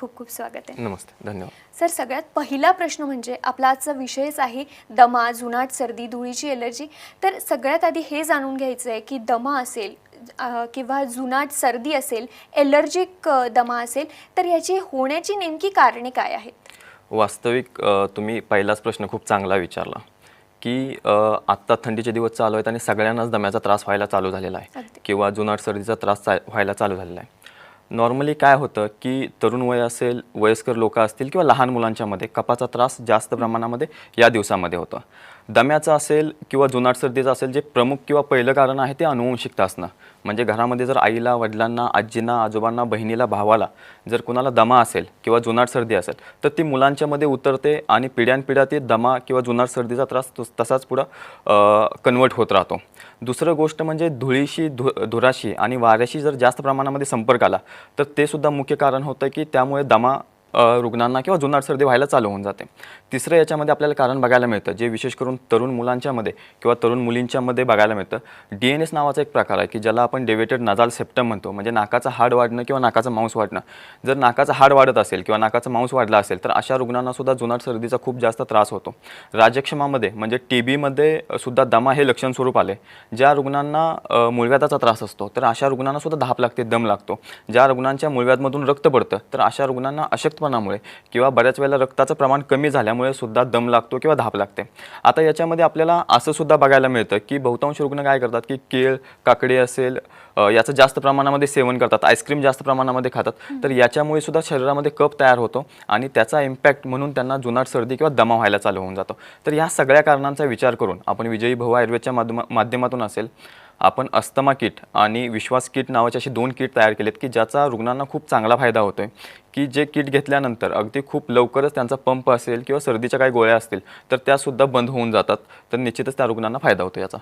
खूप खूप स्वागत आहे. नमस्ते धन्यवाद. सर सगळ्यात पहिला प्रश्न म्हणजे आपला आजचा विषयच आहे दमा जुनाट सर्दी धुळीची एलर्जी तर सगळ्यात आधी हे जाणून घ्यायचं आहे की दमा असेल अ, किंवा जुनाट सर्दी असेल एलर्जिक अ, दमा असेल तर याची होण्याची नेमकी कारणे काय आहेत? वास्तविक अ, तुम्ही पहिलाच प्रश्न खूप चांगला विचारला की अ, आत्ता थंडीचे दिवस चालू आहेत आणि सगळ्यांनाच दम्याचा त्रास व्हायला चालू झालेला आहे. अगदी. किंवा जुनाट सर्दीचा त्रास चा व्हायला चालू झालेला आहे. नॉर्मली काय होतं की तरुण वय असेल वयस्कर लोक असतील किंवा लहान मुलांच्यामध्ये कपाचा त्रास जास्त प्रमाणामध्ये या दिवसामध्ये होतं. दम्याचा असेल किंवा जुनाट सर्दीचा असेल जे प्रमुख किंवा पहिलं कारण आहे ते अनुवंशिकता असणं म्हणजे घरामध्ये जर आईला वडिलांना आजींना आजोबांना बहिणीला भावाला जर कुणाला दमा असेल किंवा जुनाट सर्दी असेल तर ती मुलांच्यामध्ये उतरते आणि पिढ्यानपिढ्या ती दमा किंवा जुनाट सर्दीचा त्रास तसाच पुढं कन्वर्ट होत राहतो. दुसरं गोष्ट म्हणजे धुळीशी धु धुराशी आणि वाऱ्याशी जर जास्त प्रमाणामध्ये संपर्क आला तर ते सुद्धा मुख्य कारण होतं की त्यामुळे दमा रुग्णांना किंवा जुनाट सर्दी व्हायला चालू होऊन जाते. तिसरं याच्यामध्ये आपल्याला कारण बघायला मिळतं जे विशेष करून तरुण मुलांच्यामध्ये किंवा तरुण मुलींच्यामध्ये बघायला मिळतं. डी एन एस नावाचा एक प्रकार आहे की ज्याला आपण डेवेटेड नजाल सेप्टम म्हणतो म्हणजे नाकाचं हाड वाढणं किंवा नाकाचं मांस वाढणं. जर नाकाचं हाड वाढत असेल किंवा नाकाचं मांस वाढला असेल तर अशा रुग्णांना सुद्धा जुनाट सर्दीचा खूप जास्त त्रास होतो. राजक्षमामध्ये म्हणजे टी बीमध्ये सुद्धा दमा हे लक्षण स्वरूप आले ज्या रुग्णांना अ, मूळव्याधाचा त्रास असतो तर अशा रुग्णांना सुद्धा धाप लागते दम लागतो. ज्या रुग्णांच्या मूळव्याधमधून रक्त पडतं तर अशा रुग्णांना अशक्त अशक्तपणामुळे किंवा बऱ्याच वेळेला रक्ताचं प्रमाण कमी झाल्यामुळे सुद्धा दम लागतो किंवा धाप लागते आता याच्यामध्ये आपल्याला असं सुद्धा बघायला मिळतं की बहुतांश रुग्ण काय करतात की केळ काकडी असेल याचं जास्त प्रमाणामध्ये सेवन करतात आईस्क्रीम जास्त प्रमाणामध्ये खातात तर याच्यामुळे सुद्धा शरीरामध्ये कप तयार होतो आणि त्याचा इम्पॅक्ट म्हणून त्यांना जुनाट सर्दी किंवा दमा व्हायला चालू होऊन जातो तर ह्या सगळ्या कारणांचा विचार करून आपण विजयी भाऊ आयुर्वेदच्या माध्यमातून असेल आपण अस्थमा किट आणि विश्वास किट नावाचे असे दोन किट तयार केलेत की ज्याचा रुग्णांना खूप चांगला फायदा होतोय. की जे किट घेतल्यानंतर अगदी खूप लवकरच त्यांचा पंप असेल किंवा सर्दीच्या काही गोळ्या असतील तर त्यासुद्धा बंद होऊन जातात. तर निश्चितच त्या रुग्णांना फायदा होतो याचा.